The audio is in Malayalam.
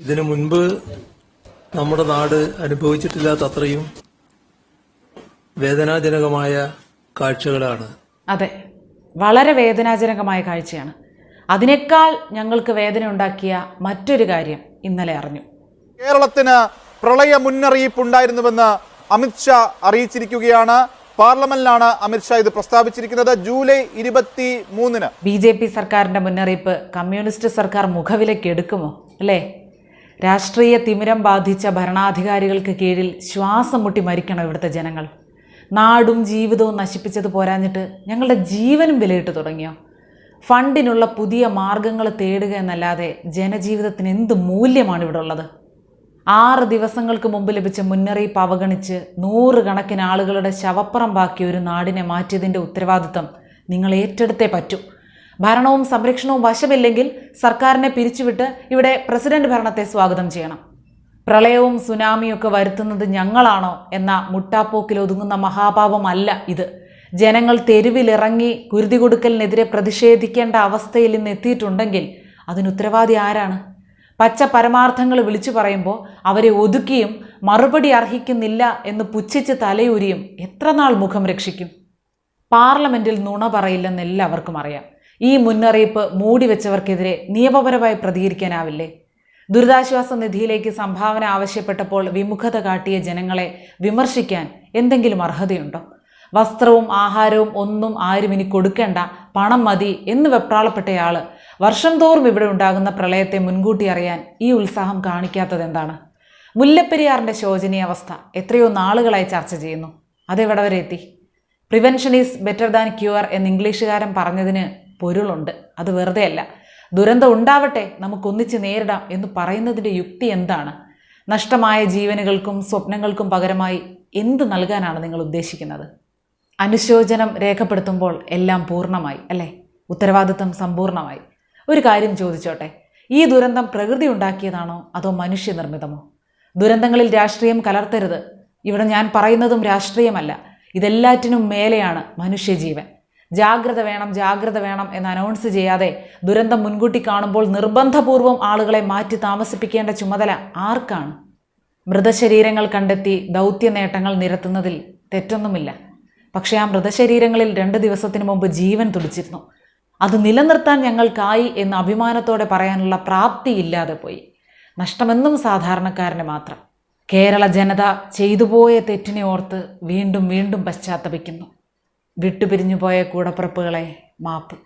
ഇതിനു മുൻപ് നമ്മുടെ നാട് അനുഭവിച്ചിട്ടില്ലാത്ത അത്രയും വേദനാജനകമായ കാഴ്ചകളാണ്. അതെ. വളരെ വേദനാജനകമായ കാഴ്ചയാണ്. അതിനേക്കാൾ ഞങ്ങൾക്ക് വേദന ഉണ്ടാക്കിയ മറ്റൊരു കാര്യം ഇന്നലെ അറിഞ്ഞു. കേരളത്തിന് പ്രളയ മുന്നറിയിപ്പ് ഉണ്ടായിരുന്നുവെന്ന് അമിത്ഷാ അറിയിച്ചിരിക്കുകയാണ്. പാർലമെന്റിലാണ് അമിത്ഷാ ഇത് പ്രസ്താവിച്ചിരിക്കുന്നത്. ജൂലൈ ഇരുപത്തി മൂന്നിന് ബി ജെ പി സർക്കാരിന്റെ മുന്നറിയിപ്പ് കമ്മ്യൂണിസ്റ്റ് സർക്കാർ മുഖവിലേക്ക് എടുക്കുമോ? അല്ലേ? രാഷ്ട്രീയ തിമിരം ബാധിച്ച ഭരണാധികാരികൾക്ക് കീഴിൽ ശ്വാസം മുട്ടി മരിക്കണം ഇവിടുത്തെ ജനങ്ങൾ. നാടും ജീവിതവും നശിപ്പിച്ചത് പോരാഞ്ഞിട്ട് ഞങ്ങളുടെ ജീവനും വിലയിട്ട് തുടങ്ങിയോ? ഫണ്ടിനുള്ള പുതിയ മാർഗങ്ങൾ തേടുക എന്നല്ലാതെ ജനജീവിതത്തിന് എന്ത് മൂല്യമാണ് ഇവിടെ ഉള്ളത് ആറ് ദിവസങ്ങൾക്ക് മുമ്പ് ലഭിച്ച മുന്നറിയിപ്പ് അവഗണിച്ച് നൂറുകണക്കിന് ആളുകളുടെ ശവപ്പുറം ബാക്കി ഒരു നാടിനെ മാറ്റിയതിന്റെ ഉത്തരവാദിത്തം നിങ്ങൾ ഏറ്റെടുത്തേ പറ്റൂ. ഭരണവും സംരക്ഷണവും വശമില്ലെങ്കിൽ സർക്കാരിനെ പിരിച്ചുവിട്ട് ഇവിടെ പ്രസിഡന്റ് ഭരണത്തെ സ്വാഗതം ചെയ്യണം. പ്രളയവും സുനാമിയും ഒക്കെ വരുത്തുന്നത് ഞങ്ങളാണോ എന്ന മുട്ടാപ്പോക്കിൽ ഒതുങ്ങുന്ന മഹാപാപമല്ല ഇത്. ജനങ്ങൾ തെരുവിലിറങ്ങി കുരുതി കൊടുക്കലിനെതിരെ പ്രതിഷേധിക്കേണ്ട അവസ്ഥയിൽ ഇന്ന് എത്തിയിട്ടുണ്ടെങ്കിൽ അതിന് ഉത്തരവാദി ആരാണ്? പച്ച പരമാർത്ഥങ്ങൾ വിളിച്ചു പറയുമ്പോൾ അവരെ ഒതുക്കിയും മറുപടി അർഹിക്കുന്നില്ല എന്ന് പുച്ഛിച്ച് തലയൂരിയും എത്ര നാൾ മുഖം രക്ഷിക്കും? പാർലമെന്റിൽ നുണ പറയില്ലെന്ന് എല്ലാവർക്കും അറിയാം. ഈ മുന്നറിയിപ്പ് മൂടിവെച്ചവർക്കെതിരെ നിയമപരമായി പ്രതികരിക്കാനാവില്ലേ? ദുരിതാശ്വാസ നിധിയിലേക്ക് സംഭാവന ആവശ്യപ്പെട്ടപ്പോൾ വിമുഖത കാട്ടിയ ജനങ്ങളെ വിമർശിക്കാൻ എന്തെങ്കിലും അർഹതയുണ്ടോ? വസ്ത്രവും ആഹാരവും ഒന്നും ആരും ഇനി കൊടുക്കേണ്ട പണം മതി എന്ന് വെപ്രാളപ്പെട്ടയാൾ വർഷം തോറും ഇവിടെ ഉണ്ടാകുന്ന പ്രളയത്തെ മുൻകൂട്ടി അറിയാൻ ഈ ഉത്സാഹം കാണിക്കാത്തത് എന്താണ് മുല്ലപ്പെരിയാറിന്റെ ശോചനീയാവസ്ഥ എത്രയോ നാളുകളായി ചർച്ച ചെയ്യുന്നു. അതെവിടെ വരെ എത്തി? Prevention is better than cure എന്ന് ഇംഗ്ലീഷുകാരൻ പറഞ്ഞതിന് പൊരുളുണ്ട്. അത് വെറുതെയല്ല. ദുരന്തം ഉണ്ടാവട്ടെ നമുക്കൊന്നിച്ച് നേരിടാം എന്ന് പറയുന്നതിന്റെ യുക്തി എന്താണ്? നഷ്ടമായ ജീവനുകൾക്കും സ്വപ്നങ്ങൾക്കും പകരമായി എന്ത് നൽകാനാണ് നിങ്ങൾ ഉദ്ദേശിക്കുന്നത്? അനുശോചനം രേഖപ്പെടുത്തുമ്പോൾ എല്ലാം പൂർണമായി അല്ലേ? ഉത്തരവാദിത്തം സമ്പൂർണമായി. ഒരു കാര്യം ചോദിച്ചോട്ടെ. ഈ ദുരന്തം പ്രകൃതി ഉണ്ടാക്കിയതാണോ അതോ മനുഷ്യനിർമ്മിതമോ? ദുരന്തങ്ങളിൽ രാഷ്ട്രീയം കലർത്തരുത്. ഇവിടെ ഞാൻ പറയുന്നതും രാഷ്ട്രീയമല്ല. ഇതെല്ലാറ്റിനും മേലെയാണ് മനുഷ്യജീവൻ. ജാഗ്രത വേണം ജാഗ്രത വേണം എന്ന് അനൗൺസ് ചെയ്യാതെ ദുരന്തം മുൻകൂട്ടി കാണുമ്പോൾ നിർബന്ധപൂർവം ആളുകളെ മാറ്റി താമസിപ്പിക്കേണ്ട ചുമതല ആർക്കാണ്? മൃതശരീരങ്ങൾ കണ്ടെത്തി ദൗത്യ നേട്ടങ്ങൾ നിരത്തുന്നതിൽ തെറ്റൊന്നുമില്ല. പക്ഷേ ആ മൃതശരീരങ്ങളിൽ രണ്ട് ദിവസത്തിന് മുമ്പ് ജീവൻ തുടിച്ചിരുന്നു. അത് നിലനിർത്താൻ ഞങ്ങൾക്കായി എന്ന് അഭിമാനത്തോടെ പറയാനുള്ള പ്രാപ്തി ഇല്ലാതെ പോയി. നഷ്ടമെന്നും സാധാരണക്കാരന് മാത്രം. കേരള ജനത ചെയ്തുപോയ തെറ്റിനെ ഓർത്ത് വീണ്ടും വീണ്ടും പശ്ചാത്തപിക്കുന്നു. വിട്ടുപിരിഞ്ഞു പോയ കൂടപ്പിറപ്പുകളെ മാപ്പ്.